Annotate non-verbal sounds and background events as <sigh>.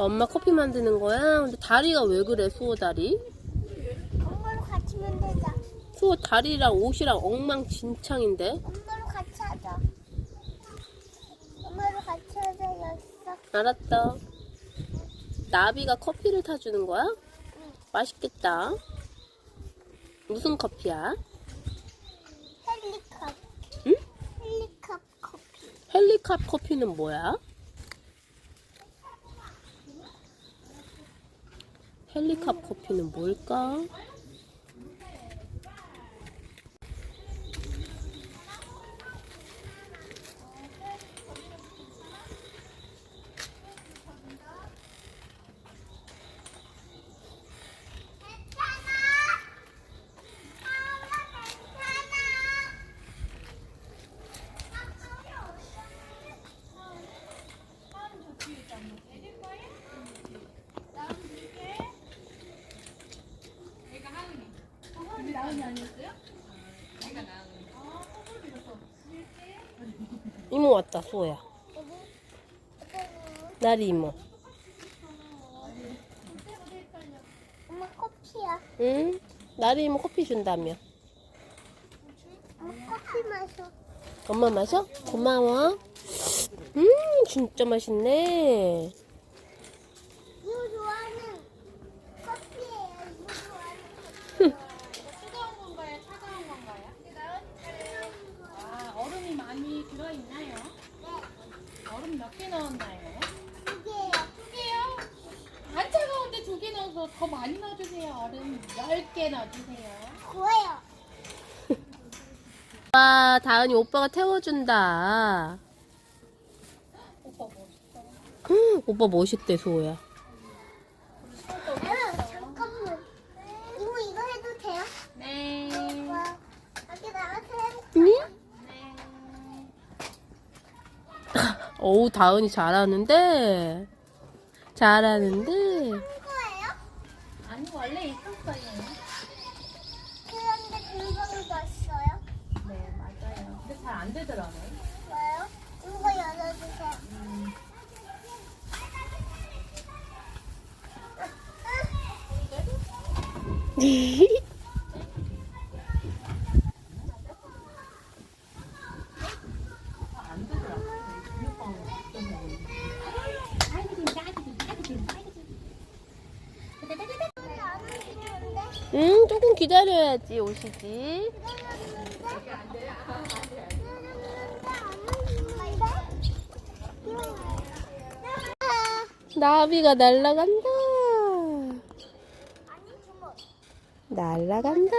엄마 커피 만드는 거야? 근데 다리가 왜 그래, 수호 다리? 엄마로 같이 만들자. 수호 다리랑 옷이랑 엉망진창인데? 엄마로 같이 하자. 엄마로 같이 하자. 여기서. 알았다. 나비가 커피를 타주는 거야? 맛있겠다. 무슨 커피야? 헬리컵. 응? 헬리컵 커피. 헬리캅 커피는 뭐야? 헬리캅 커피는 뭘까? 이모 왔다, 수호야. 나리 이모. 엄마 커피야. 응? 나리 이모 커피 준다며. 엄마 커피 마셔. 엄마 마셔? 고마워. 음, 진짜 맛있네. 이거 좋아하는 커피예요. 이거 좋아하는 뜨거운 건가요? 차가운 건가요? 아, 얼음이 많이 들어있나요? 얼음 몇 개 넣었나요? 두 개예요. 두 개요? 안 차가운데 두 개 넣어서 더 많이 넣어주세요. 얼음 열 개 넣어주세요. 좋아요. <laughs> 와, 다은이 오빠가 태워준다. 오빠 멋있다. 음, <laughs> 오빠 멋있대, 수호야. 아, 잠깐만. 이모 이거 해도 돼요? 네. 와, 여기 나가서 해볼까? 응? 네. 어우, 다은이 잘하는데. 잘하는데. 거예요? 아니, 원래 있었어요. 그런데 금방 넣었어요. 네, 맞아요. 근데 잘 안 되더라고요. 왜요? 이거 열어주세요. <laughs> 안 되더라고요. 비눗방울 때문에. 안 움직이는데? 응, 조금 기다려야지, 오시지. 나비가 날라간다. 날라간다.